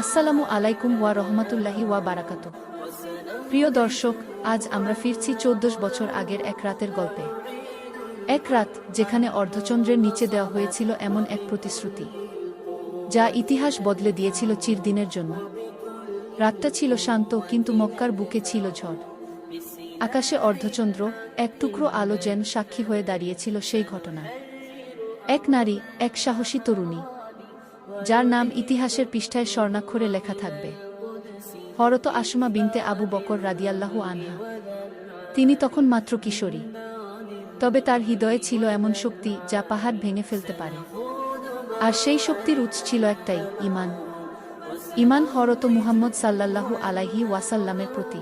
আসসালামু আলাইকুম ওয়া রহমতুল্লাহি ওয়া বারাকাত প্রিয় দর্শক, আজ আমরা ফিরছি চৌদ্দশ বছর আগের এক রাতের গল্পে। এক রাত যেখানে অর্ধচন্দ্রের নিচে দেওয়া হয়েছিল এমন এক প্রতিশ্রুতি, যা ইতিহাস বদলে দিয়েছিল চিরদিনের জন্য। রাতটা ছিল শান্ত কিন্তু মক্কার বুকে ছিল ঝড়। আকাশে অর্ধচন্দ্র, এক টুকরো আলো যেন সাক্ষী হয়ে দাঁড়িয়েছিল সেই ঘটনার এক নারী, এক সাহসী তরুণী যার নাম ইতিহাসের পৃষ্ঠায় স্বর্ণাক্ষরে লেখা থাকবে। হরত আসমা বিনতে আবু বকর রাদিয়াল্লাহু আনহা। তিনি তখন মাত্র কিশোরী। তবে তার হৃদয়ে ছিল এমন শক্তি যা পাহাড় ভেঙে ফেলতে পারে। আর সেই শক্তির উৎস ছিল একটাই ইমান ইমান হরত মুহাম্মদ সাল্লাল্লাহু আলাইহি ওয়াসাল্লামের প্রতি।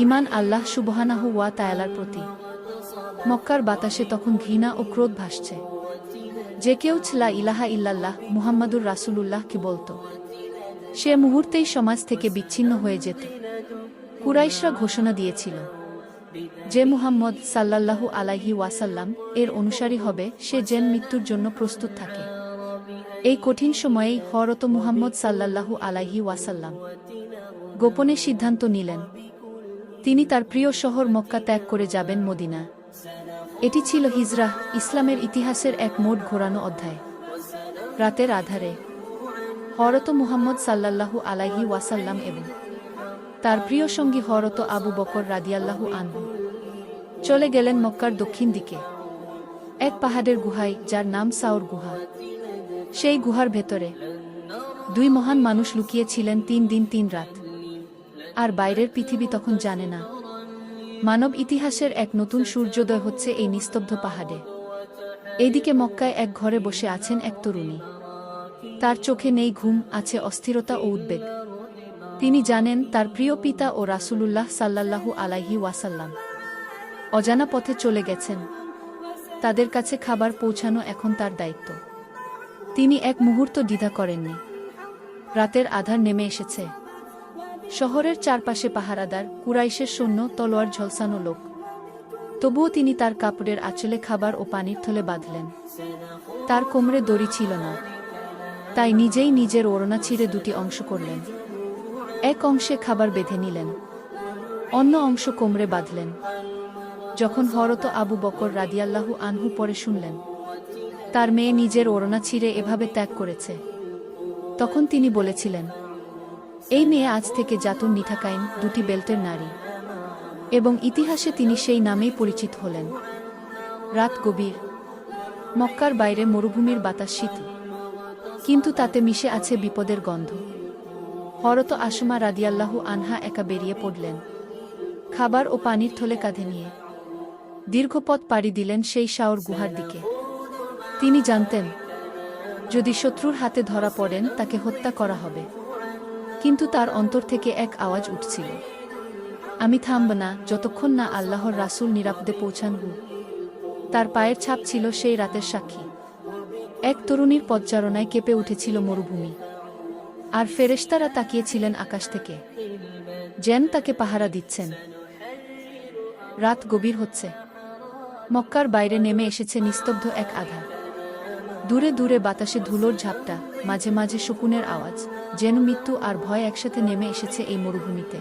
ইমান আল্লাহ সুবহানাহু ওয়া তায়ালার প্রতি। মক্কার বাতাসে তখন ঘৃণা ও ক্রোধ ভাসছে। যে কেউ ছিলা ইলাহা ইল্লাল্লাহ মুহাম্মাদুর রাসূলুল্লাহ কি বলতো। সে মুহূর্তেই সমাজ থেকে বিচ্ছিন্ন হয়ে যেত। কুরাইশরা ঘোষণা দিয়েছিল যে মুহাম্মদ সাল্লাল্লাহু আলাইহি ওয়াসাল্লাম এর অনুসারী হবে, সে যেন মৃত্যুর জন্য প্রস্তুত থাকে। এই কঠিন সময়েই হরত মুহাম্মদ সাল্লাল্লাহু আলাইহি ওয়াসাল্লাম গোপনে সিদ্ধান্ত নিলেন, তিনি তার প্রিয় শহর মক্কা ত্যাগ করে যাবেন মদিনা এটি ছিল হিজরাহ ইসলামের ইতিহাসের এক মোট ঘোরানো অধ্যায়। রাতের আধারে হরত মুহাম্মদ সাল্লাল্লাহু আলাইহি ওয়াসাল্লাম এবং তার প্রিয় সঙ্গী হরত আবু বকর রাদিয়াল্লাহু আনহু চলে গেলেন মক্কার দক্ষিণ দিকে, এক পাহাড়ের গুহায় যার নাম সাউর গুহা। সেই গুহার ভেতরে দুই মহান মানুষ লুকিয়েছিলেন তিন দিন তিন রাত। আর বাইরের পৃথিবী তখন জানে না মানব ইতিহাসের এক নতুন সূর্যোদয় হচ্ছে এই নিস্তব্ধ পাহাড়ে। এইদিকে মক্কায় এক ঘরে বসে আছেন এক তরুণী। তার চোখে নেই ঘুম, আছে অস্থিরতা ও উদ্বেগ। তিনি জানেন তার প্রিয় পিতা ও রাসূলুল্লাহ সাল্লাল্লাহু আলাইহি ওয়াসাল্লাম। অজানা পথে চলে গেছেন। তাদের কাছে খাবার পৌঁছানো এখন তার দায়িত্ব। তিনি এক মুহূর্ত দ্বিধা করেননি। রাতের আধার নেমে এসেছে। শহরের চারপাশে পাহারাদার, কুরাইশের সৈন্য, তলোয়ার ঝলসানো লোক। তবুও তিনি তার কাপড়ের আঁচলে খাবার ও পানির থলে বাঁধলেন। তার কোমরে দড়ি ছিল না। তাই নিজেই নিজের ওড়না ছিঁড়ে দুটি অংশ করলেন। এক অংশে খাবার বেঁধে নিলেন, অন্য অংশ কোমরে বাঁধলেন। যখন হরত আবু বকর রাদিয়াল্লাহু আনহু পরে শুনলেন, তার মেয়ে নিজের ওড়না ছিঁড়ে এভাবে ত্যাগ করেছে, তখন তিনি বলেছিলেন এই মেয়ে আজ থেকে জাতুন নিঠাকাইন দুটি বেল্টের নারী। এবং ইতিহাসে তিনি সেই নামেই পরিচিত হলেন। রাত গভীর। মক্কার বাইরে মরুভূমির বাতাস শীত। কিন্তু তাতে মিশে আছে বিপদের গন্ধ। হরত আসমা রাদিয়াল্লাহু আনহা একা বেরিয়ে পড়লেন। খাবার ও পানির থলে কাঁধে নিয়ে। দীর্ঘপথ পাড়ি দিলেন সেই শাওর গুহার দিকে। তিনি জানতেন, যদি শত্রুর হাতে ধরা পড়েন, তাকে হত্যা করা হবে। কিন্তু তার অন্তর থেকে এক আওয়াজ উঠছিল। আমি থামব না, যতক্ষণ না আল্লাহর রাসূল নিরাপদে পৌঁছান তার পায়ের ছাপ ছিল সেই রাতের সাক্ষী। এক তরুণীর পদচারণায় কেঁপে উঠেছিল মরুভূমি। আর ফেরেশতারা তাকিয়েছিলেন আকাশ থেকে। যেন তাকে পাহারা দিচ্ছেন। রাত গভীর হচ্ছে। মক্কার বাইরে নেমে এসেছে নিস্তব্ধ এক আধা। দূরে দূরে বাতাসে ধুলোর ঝাপটা। মাঝে মাঝে শকুনের আওয়াজ, যেন মৃত্যু আর ভয় একসাথে নেমে এসেছে এই মরুভূমিতে।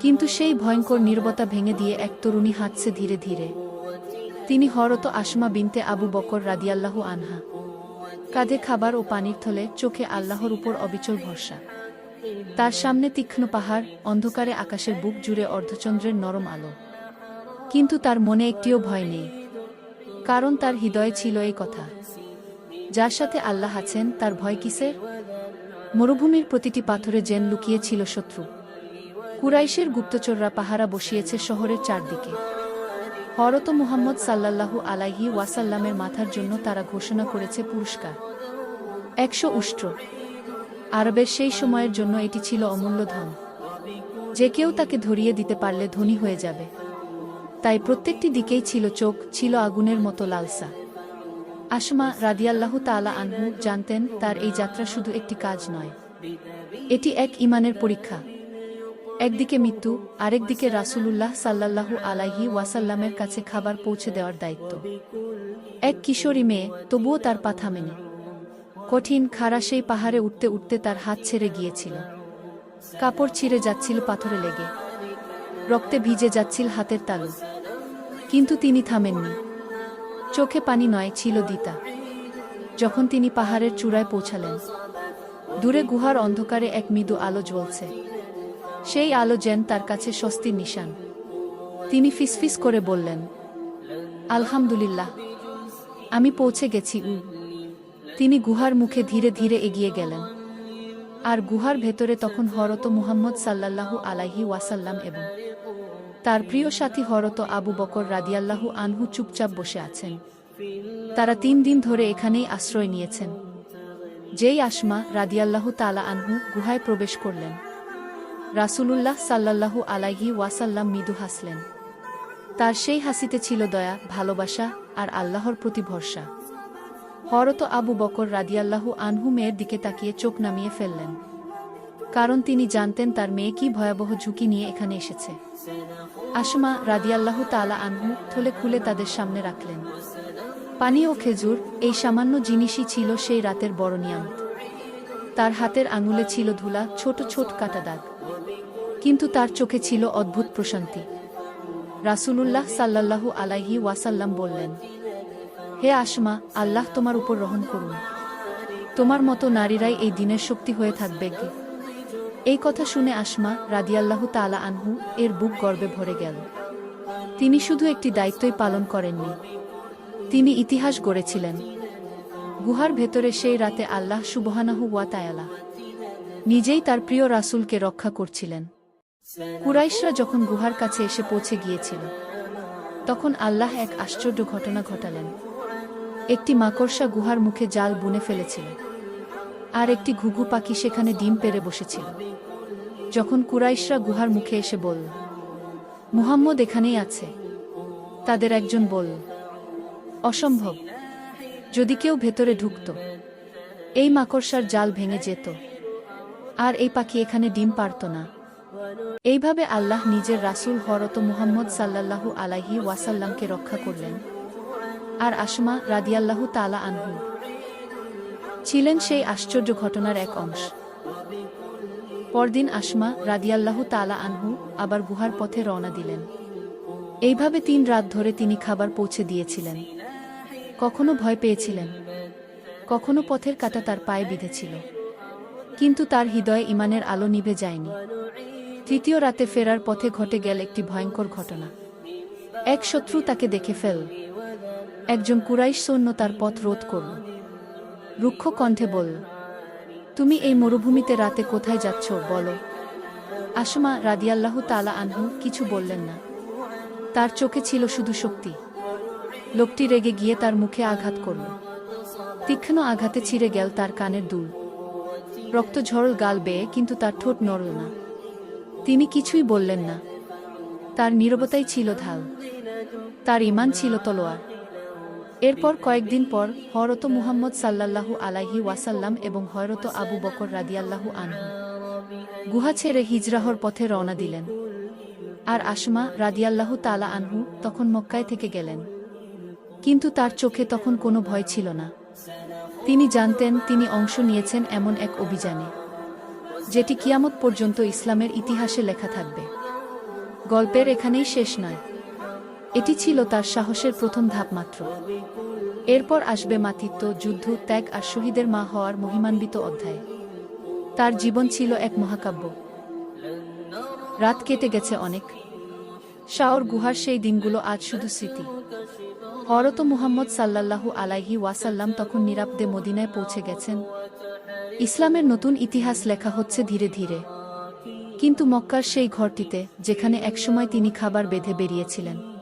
কিন্তু সেই ভয়ঙ্কর নির্বতা ভেঙে দিয়ে এক তরুণী হাঁটছে ধীরে ধীরে। তিনি হরত আসমা বিনতে আবু বকর রাদিয়াল্লাহু আনহা। কাঁধে খাবার ও পানির থলে চোখে আল্লাহর উপর অবিচল ভরসা। তার সামনে তীক্ষ্ণ পাহাড়, অন্ধকারে আকাশের বুক জুড়ে অর্ধচন্দ্রের নরম আলো। কিন্তু তার মনে একটিও ভয় নেই। কারণ তার হৃদয়ে ছিল এই কথা। যার সাথে আল্লাহ আছেন, তার ভয় কিসের? মরুভূমির প্রতিটি পাথরে জেন লুকিয়েছিল শত্রু। কুরাইশের গুপ্তচররা পাহারা বসিয়েছে শহরের চারদিকে। হরত মুহাম্মদ সাল্লাল্লাহু আলাইহি ওয়াসাল্লামের মাথার জন্য তারা ঘোষণা করেছে পুরস্কার। একশো উষ্ট্র। আরবের সেই সময়ের জন্য এটি ছিল অমূল্য ধন। যে কেউ তাকে ধরিয়ে দিতে পারলে ধনী হয়ে যাবে। তাই প্রত্যেকটি দিকেই ছিল চোখ, ছিল আগুনের মতো লালসা। আসমা রাদিয়াল্লাহু তাআলা আনহু জানতেন, তার এই যাত্রা শুধু একটি কাজ নয়। এটি এক ইমানের পরীক্ষা। একদিকে মৃত্যু, আরেকদিকে রাসূলুল্লাহ সাল্লাল্লাহু আলাইহি ওয়াসাল্লামের কাছে খাবার পৌঁছে দেওয়ার দায়িত্ব। এক কিশোরী মেয়ে, তবুও তার পা থামেনি। কঠিন খাড়া সেই পাহাড়ে উঠতে উঠতে তার হাত ছেড়ে গিয়েছিল। কাপড় ছিঁড়ে যাচ্ছিল পাথরে লেগে। রক্তে ভিজে যাচ্ছিল হাতের তালু। কিন্তু তিনি থামেননি। চোখে পানি নয়, ছিল দিতা। যখন তিনি পাহাড়ের চূড়ায় পৌঁছালেন, দূরে গুহার অন্ধকারে এক মৃদু আলো জ্বলছে। সেই আলো যেন তার কাছে স্বস্তির নিশান। তিনি ফিসফিস করে বললেন, আলহামদুলিল্লাহ, আমি পৌঁছে গেছি। উ তিনি গুহার মুখে ধীরে ধীরে এগিয়ে গেলেন। আর গুহার ভেতরে তখন হরত মুহাম্মদ সাল্লাল্লাহু আলাইহি ওয়াসাল্লাম এবং তার প্রিয় সাথী হরত আবু বকর রাদিয়াল্লাহু আনহু চুপচাপ বসে আছেন। তারা তিন দিন ধরে এখানেই আশ্রয় নিয়েছেন। যেই আসমা রাদিয়াল্লাহু তালা আনহু গুহায় প্রবেশ করলেন। রাসূলুল্লাহ সাল্লাল্লাহু আলাইহি ওয়াসাল্লাম মৃদু হাসলেন। তার সেই হাসিতে ছিল দয়া, ভালোবাসা আর আল্লাহর প্রতি ভরসা। হরত আবু বকর রাদিয়াল্লাহু আনহু মেয়ের দিকে তাকিয়ে চোখ নামিয়ে ফেললেন। কারণ তিনি জানতেন তার মেয়ে কি ভয়াবহ ঝুঁকি নিয়ে এখানে এসেছে। আসমা রাদিয়াল্লাহু তালা আনহু থলে খুলে তাদের সামনে রাখলেন। পানি ও খেজুর, এই সামান্য জিনিসই ছিল সেই রাতের বড় নিয়ামত। তার হাতের আঙুলে ছিল ধুলা, ছোট ছোট কাটা দাগ। কিন্তু তার চোখে ছিল অদ্ভুত প্রশান্তি। রাসূলুল্লাহ সাল্লাল্লাহু আলাইহি ওয়াসাল্লাম বললেন, হে আসমা, আল্লাহ তোমার উপর রহম করুন। তোমার মতো নারীরাই এই দিনের শক্তি হয়ে থাকবে গে এই কথা শুনে আসমা রাদিয়াল্লাহু তালা আনহু এর বুক গর্বে ভরে গেল। তিনি শুধু একটি দায়িত্বই পালন করেননি। তিনি ইতিহাস গড়েছিলেন। গুহার ভেতরে সেই রাতে আল্লাহ সুবহানাহু ওয়া তায়ালা নিজেই তার প্রিয় রাসূলকে রক্ষা করছিলেন। কুরাইশরা যখন গুহার কাছে এসে পৌঁছে গিয়েছিল, তখন আল্লাহ এক আশ্চর্য ঘটনা ঘটালেন। একটি মাকড়সা গুহার মুখে জাল বুনে ফেলেছিল। আর একটি ঘুঘু পাখি সেখানে ডিম পেরে বসেছিল। যখন কুরাইশরা গুহার মুখে এসে বলল, মুহাম্মদ এখানেই আছে। তাদের একজন বলল, অসম্ভব, যদি কেউ ভেতরে ঢুকত, এই মাকড়সার জাল ভেঙে যেত, আর এই পাখি এখানে ডিম পারত না। এইভাবে আল্লাহ নিজের রাসূল হরত মুহাম্মদ সাল্লাল্লাহু আলাইহি ওয়াসাল্লামকে রক্ষা করলেন। আর আসমা রাদিয়াল্লাহু তালা আনহু ছিলেন সেই আশ্চর্য ঘটনার এক অংশ। পরদিন আসমা রাদিয়াল্লাহু তালা আনহু আবার গুহার পথে রওনা দিলেন। এইভাবে তিন রাত ধরে তিনি খাবার পৌঁছে দিয়েছিলেন। কখনো ভয় পেয়েছিলেন, কখনো পথের কাটা তার পায়ে বিঁধেছিল। কিন্তু তার হৃদয়ে ইমানের আলো নিভে যায়নি। তৃতীয় রাতে ফেরার পথে ঘটে গেল একটি ভয়ঙ্কর ঘটনা। এক শত্রু তাকে দেখে ফেল। একজন কুরাইশ সৈন্য তার পথ রোধ করল। রুক্ষ কণ্ঠে বলল তুমি এই মরুভূমিতে রাতে কোথায় যাচ্ছ, বলো? আসমা রাদিয়াল্লাহু তালা আনহু কিছু বললেন না। তার চোখে ছিল শুধু শক্তি। লোকটি রেগে গিয়ে তার মুখে আঘাত করল। তীক্ষ্ণ আঘাতে ছিঁড়ে গেল তার কানের দুল। রক্ত ঝরল গাল বেয়ে, কিন্তু তার ঠোঁট নড়ল না। তিনি কিছুই বললেন না। তার নীরবতাই ছিল ঢাল। তার ইমান ছিল তলোয়ার। এরপর কয়েকদিন পর হরত মুহাম্মদ সাল্লাল্লাহু আলাইহি ওয়াসাল্লাম এবং হরত আবু বকর রাদিয়াল্লাহু আনহু গুহা ছেড়ে হিজরাহর পথে রওনা দিলেন। আর আসমা রাদিয়াল্লাহু তালা আনহু তখন মক্কায় থেকে গেলেন। কিন্তু তার চোখে তখন কোনো ভয় ছিল না। তিনি জানতেন তিনি অংশ নিয়েছেন এমন এক অভিযানে, যেটি কিয়ামত পর্যন্ত ইসলামের ইতিহাসে লেখা থাকবে। গল্পের এখানেই শেষ নয়। এটি ছিল তার সাহসের প্রথম ধাপ মাত্র। এরপর আসবে মাতৃত্ব, যুদ্ধ, ত্যাগ আর শহীদের মা হওয়ার মহিমান্বিত অধ্যায়। তার জীবন ছিল এক মহাকাব্য। রাত কেটে গেছে অনেক। শাওর গুহার সেই দিনগুলো আজ শুধু স্মৃতি। হরত মুহাম্মদ সাল্লাল্লাহু আলাইহি ওয়াসাল্লাম তখন নিরাপদে মদিনায় পৌঁছে গেছেন। ইসলামের নতুন ইতিহাস লেখা হচ্ছে ধীরে ধীরে। কিন্তু মক্কার সেই ঘরটিতে, যেখানে একসময় তিনি খাবার বেঁধে বেরিয়েছিলেন।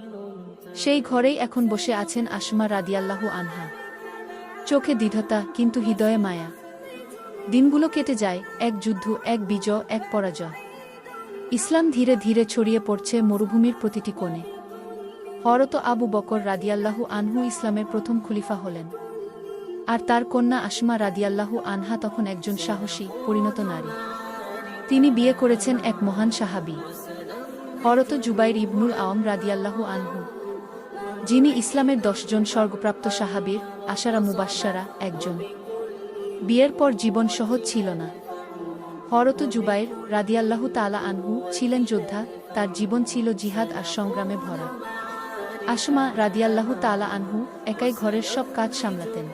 সেই ঘরেই এখন বসে আছেন আসমা রাদিয়াল্লাহু আনহা। চোখে দ্বিধতা কিন্তু হৃদয়ে মায়া। দিনগুলো কেটে যায়, এক যুদ্ধ, এক বিজয়, এক পরাজয়। ইসলাম ধীরে ধীরে ছড়িয়ে পড়ছে মরুভূমির প্রতিটি কোণে। হরত আবু বকর রাদিয়াল্লাহু আনহু ইসলামের প্রথম খলিফা হলেন। আর তার কন্যা আসমা রাদিয়াল্লাহু আনহা তখন একজন সাহসী, পরিণত নারী। তিনি বিয়ে করেছেন এক মহান সাহাবী। হরত জুবাইর ইবনুল আওয়াম রাদিয়াল্লাহু আনহু। যিনি ইসলামের দশজন স্বর্গপ্রাপ্ত সাহাবীর, আশারা মুবাসারা একজন। বিয়ের পর জীবন সহজ ছিল না। হরত জুবাইর রাদিয়াল্লাহু তালা আনহু ছিলেন যোদ্ধা, তার জীবন ছিল জিহাদ আর সংগ্রামে ভরা। আসমা রাদিয়াল্লাহু তালা আনহু একাই ঘরের সব কাজ সামলাতেন।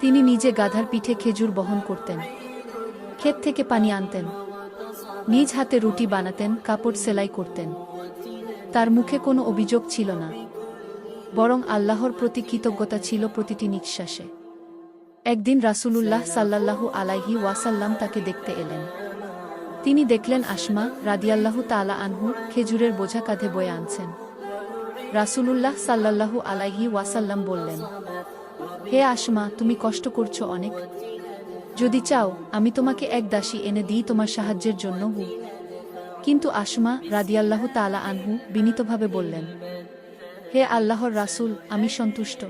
তিনি নিজে গাধার পিঠে খেজুর বহন করতেন। ক্ষেত থেকে পানি আনতেন। নিজ হাতে রুটি বানাতেন, কাপড় সেলাই করতেন। তার মুখে কোনো অভিযোগ ছিল না। বরং আল্লাহর প্রতি কৃতজ্ঞতা ছিল প্রতিটি নিঃশ্বাসে। একদিন রাসূলুল্লাহ সাল্লাল্লাহু আলাইহি ওয়াসাল্লাম তাকে দেখতে এলেন। তিনি দেখলেন আসমা রাদিয়াল্লাহু তালা আনহু খেজুরের বোঝা কাঁধে বয়ে আনছেন। রাসূলুল্লাহ সাল্লাল্লাহু আলাইহি ওয়াসাল্লাম বললেন, হে আসমা, তুমি কষ্ট করছ অনেক। যদি চাও, আমি তোমাকে এক দাসী এনে দিই তোমার সাহায্যের জন্য হু। কিন্তু আসমা রাদিয়াল্লাহু তালা আনহু বিনীতভাবে বললেন হে আল্লাহর রাসূল, আমি সন্তুষ্ট।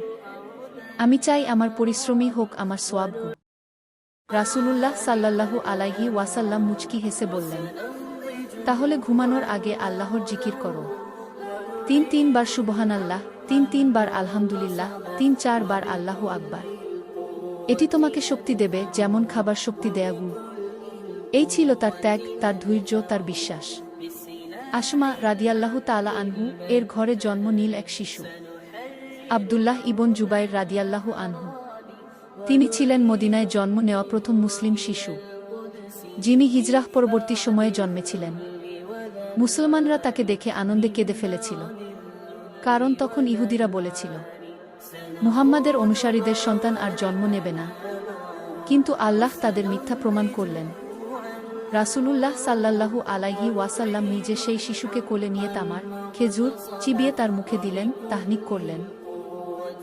আমি চাই আমার পরিশ্রমী হোক আমার সোয়াব রাসূলুল্লাহ সাল্লাল্লাহু আলাইহি ওয়াসাল্লাম মুচকি হেসে বললেন, তাহলে ঘুমানোর আগে আল্লাহর জিকির করো। তিন তিনবার সুবহান আল্লাহ তিন তিনবার আলহামদুলিল্লাহ, তিন চারবার আল্লাহ আকবার। এটি তোমাকে শক্তি দেবে, যেমন খাবার শক্তি দেয়া গু এই ছিল তার ত্যাগ, তার ধৈর্য, তার বিশ্বাস। আসমা রাদিয়াল্লাহু তালা আনহু এর ঘরে জন্ম নীল এক শিশু। আবদুল্লাহ ইবন জুবাইর রাদিয়াল্লাহু আনহু। তিনি ছিলেন মদিনায় জন্ম নেওয়া প্রথম মুসলিম শিশু। যিনি হিজরাহ পরবর্তী সময়ে জন্মেছিলেন। মুসলমানরা তাকে দেখে আনন্দে কেঁদে ফেলেছিল। কারণ তখন ইহুদিরা বলেছিল, মুহাম্মাদের অনুসারীদের সন্তান আর জন্ম নেবে না। কিন্তু আল্লাহ তাদের মিথ্যা প্রমাণ করলেন। রাসূলুল্লাহ সাল্লাল্লাহু আলাইহি ওয়াসাল্লাম নিজে সেই শিশুকে কোলে নিয়ে তামার, খেজুর চিবিয়ে তার মুখে দিলেন, তাহনিক করলেন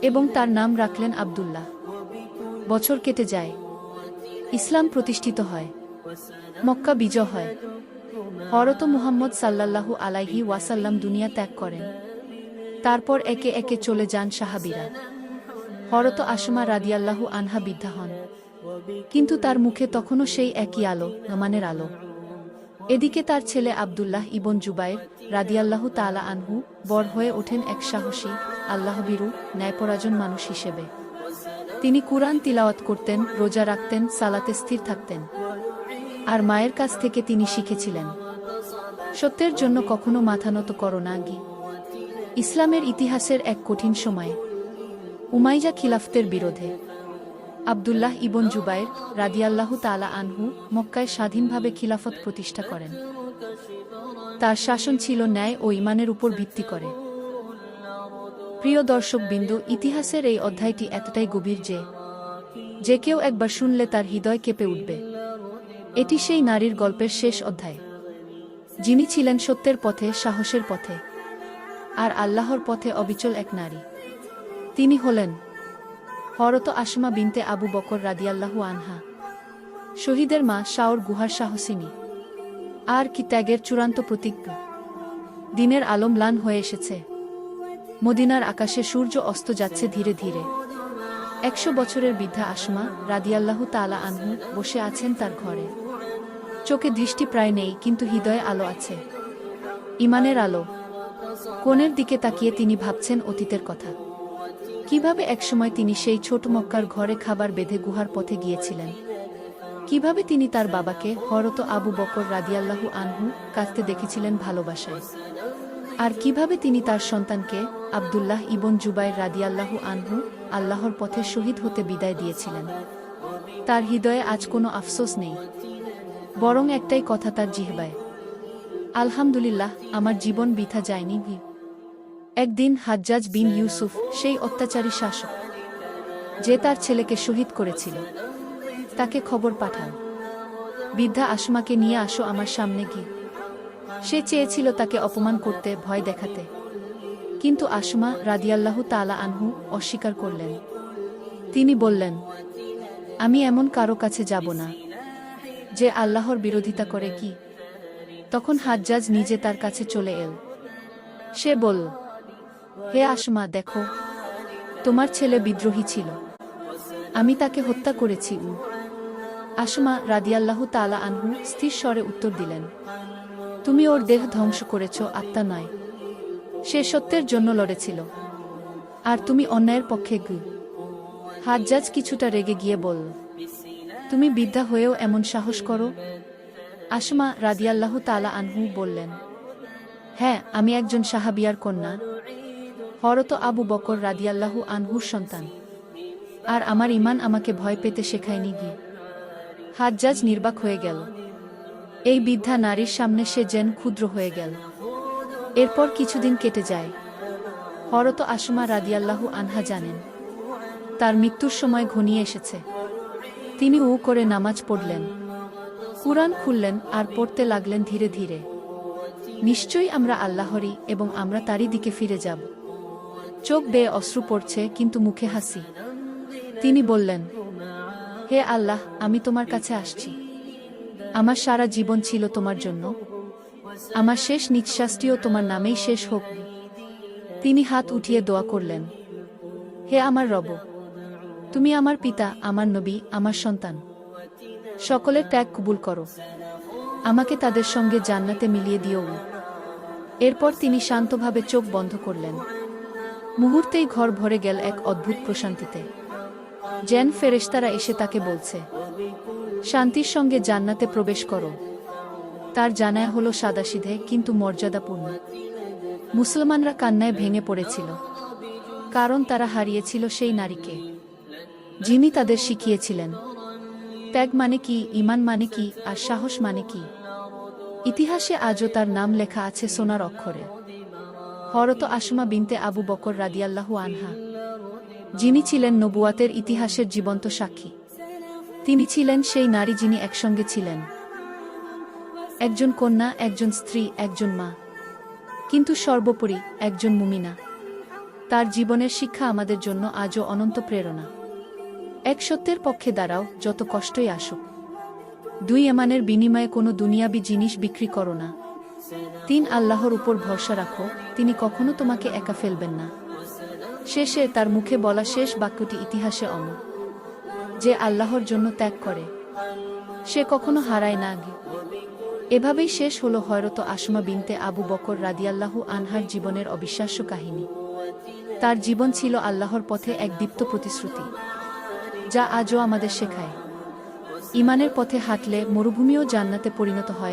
এবং তার নাম রাখলেন আব্দুল্লাহ। বছর কেটে যায়। ইসলাম প্রতিষ্ঠিত হয়। মক্কা বিজয় হয়। হরত মুহাম্মদ সাল্লাল্লাহু আলাইহি ওয়াসাল্লাম দুনিয়া ত্যাগ করেন। তারপর একে একে চলে যান সাহাবিরা। হরত আসমা রাদিয়াল্লাহু আনহা বিদ্ধা হন। কিন্তু তার মুখে তখনও সেই একই আলো নমানের আলো। এদিকে তার ছেলে আবদুল্লাহ ইবন জুবাইর রাদিয়াল্লাহু তালা আনহু বর হয়ে ওঠেন এক সাহসী, আল্লাহবিরু, ন্যায়পরাজন মানুষ হিসেবে। তিনি কুরআন তিলাওয়াত করতেন, রোজা রাখতেন, সালাতে স্থির থাকতেন। আর মায়ের কাছ থেকে তিনি শিখেছিলেন। সত্যের জন্য কখনো মাথা নত করো না গি ইসলামের ইতিহাসের এক কঠিন সময়ে। উমাইজা খিলাফতের বিরোধে। আবদুল্লাহ ইবন জুবাইর রাদিয়াল্লাহু তালা আনহু মক্কায় স্বাধীনভাবে খিলাফত প্রতিষ্ঠা করেন। তার শাসন ছিল ন্যায় ও ইমানের উপর ভিত্তি করে। প্রিয় দর্শক বিন্দু ইতিহাসের এই অধ্যায়টি এতটাই গভীর যে যে কেউ একবার শুনলে তার হৃদয় কেঁপে উঠবে। এটি সেই নারীর গল্পের শেষ অধ্যায়। যিনি ছিলেন সত্যের পথে, সাহসের পথে, আর আল্লাহর পথে অবিচল এক নারী। তিনি হলেন হরত আসমা বিনতে আবু বকর রাদিয়াল্লাহু আনহা। শহীদের মা শাওর গুহার সাহসিনী আর কি ত্যাগের চূড়ান্ত প্রতিজ্ঞা। দিনের আলো ম্লান হয়ে এসেছে। মদিনার আকাশে সূর্য অস্ত যাচ্ছে ধীরে ধীরে। একশো বছরের বৃদ্ধা আসমা রাদিয়াল্লাহু তালা আনহু বসে আছেন তার ঘরে। চোখে দৃষ্টি প্রায় নেই, কিন্তু হৃদয়ে আলো আছে। ইমানের আলো। কোণের দিকে তাকিয়ে তিনি ভাবছেন অতীতের কথা। কীভাবে একসময় তিনি সেই ছোট মক্কার ঘরে খাবার বেঁধে গুহার পথে গিয়েছিলেন? কীভাবে তিনি তার বাবাকে হরত আবু বকর রাদিয়াল্লাহু আনহু, কাঁদতে দেখেছিলেন ভালোবাসায়? আর কীভাবে তিনি তার সন্তানকে, আবদুল্লাহ ইবন জুবাইর রাদিয়াল্লাহু আনহু, আল্লাহর পথে শহীদ হতে বিদায় দিয়েছিলেন? তার হৃদয়ে আজ কোনো আফসোস নেই। বরং একটাই কথা তার জিহবায়। আলহামদুলিল্লাহ, আমার জীবন বৃথা যায়নি। একদিন হাজ্জাজ বিন ইউসুফ, সেই অত্যাচারী শাসক, যে তার ছেলেকে শহীদ করেছিল, তাকে খবর পাঠান। বৃদ্ধা আসমাকে নিয়ে আসো আমার সামনে গিয়ে। সে চেয়েছিল তাকে অপমান করতে, ভয় দেখাতে। কিন্তু আসমা রাদিয়াল্লাহু তালা আনহু অস্বীকার করলেন। তিনি বললেন, আমি এমন কারও কাছে যাব না, যে আল্লাহর বিরোধিতা করে কি? তখন হাজ্জাজ নিজে তার কাছে চলে এল। সে বলল হে আসমা, দেখো, তোমার ছেলে বিদ্রোহী ছিল। আমি তাকে হত্যা করেছি উ আসমা রাদিয়াল্লাহু তালা আনহু স্থির স্বরে উত্তর দিলেন, তুমি ওর দেহ ধ্বংস করেছ, আত্মা নয় সে সত্যের জন্য লড়েছিল। আর তুমি অন্যায়ের পক্ষে গু। হাজ্জাজ কিছুটা রেগে গিয়ে বলল তুমি বিদ্যা হয়েও এমন সাহস করো? আসমা রাদিয়াল্লাহু তালা আনহু বললেন হ্যাঁ আমি একজন সাহাবিয়ার কন্যা। হরত আবু বকর রাদিয়াল্লাহু আনহুর সন্তান। আর আমার ইমান আমাকে ভয় পেতে শেখায়নি গিয়ে হাজ্জাজ নির্বাক হয়ে গেল। এই বৃদ্ধা নারীর সামনে সে যেন ক্ষুদ্র হয়ে গেল। এরপর কিছুদিন কেটে যায়। হরত আসমা রাদিয়াল্লাহু আনহা জানেন, তার মৃত্যুর সময় ঘনিয়ে এসেছে। তিনি উ করে নামাজ পড়লেন। কুরআন খুললেন আর পড়তে লাগলেন ধীরে ধীরে। নিশ্চয়ই আমরা আল্লাহরই এবং আমরা তারই দিকে ফিরে যাব। চোখ বেয়ে অশ্রু পড়ছে, কিন্তু মুখে হাসি। তিনি বললেন, হে আল্লাহ, আমি তোমার কাছে আসছি। আমার সারা জীবন ছিল তোমার জন্য। আমার শেষ নিঃশ্বাসটিও তোমার নামেই শেষ হোক তিনি হাত উঠিয়ে দোয়া করলেন, হে আমার রব, তুমি আমার পিতা, আমার নবী, আমার সন্তান। সকলের ত্যাগ কবুল করো। আমাকে তাদের সঙ্গে জান্নাতে মিলিয়ে দিও এরপর তিনি শান্তভাবে চোখ বন্ধ করলেন। মুহূর্তেই ঘর ভরে গেল এক অদ্ভুত প্রশান্তিতে। জেন ফেরেশতারা এসে তাকে বলছে, শান্তির সঙ্গে জান্নাতে প্রবেশ করো। তার জানায় হলো সাদাসিধে, কিন্তু মর্যাদাপূর্ণ। মুসলমানরা কান্নায় ভেঙে পড়েছিল, কারণ তারা হারিয়েছিল সেই নারীকে, যিনি তাদের শিখিয়েছিলেন। ত্যাগ মানে কি ইমান মানে কি, আর সাহস মানে কি? ইতিহাসে আজও তার নাম লেখা আছে সোনার অক্ষরে। হরত আসমা বিনতে আবু বকর রাদিয়াল্লাহু আনহা। যিনি ছিলেন নবুয়াতের ইতিহাসের জীবন্ত সাক্ষী। তিনি ছিলেন সেই নারী যিনি একসঙ্গে ছিলেন। একজন কন্যা, একজন স্ত্রী, একজন মা। কিন্তু সর্বোপরি একজন মুমিনা। তার জীবনের শিক্ষা আমাদের জন্য আজও অনন্ত প্রেরণা। এক সত্যের পক্ষে দাঁড়াও, যত কষ্টই আসুক। দুই এমানের বিনিময়ে কোনো দুনিয়াবি জিনিস বিক্রি করো না। তিন আল্লাহর উপর ভরসা রাখো, তিনি কখনো তোমাকে একা ফেলবেন না। শেষে তার মুখে বলা শেষ বাক্যটি ইতিহাসে অমর। যে আল্লাহর জন্য ত্যাগ করে, সে কখনো হারায় না গে এভাবেই শেষ হলো হয়রত আসমা বিনতে আবু বকর রাদিয়াল্লাহু আনহার জীবনের অবিশ্বাস্য কাহিনী। তার জীবন ছিল আল্লাহর পথে এক দীপ্ত প্রতিশ্রুতি, যা আজও আমাদের শেখায়। ইমানের পথে হাঁটলে মরুভূমিও জান্নাতে পরিণত হয়।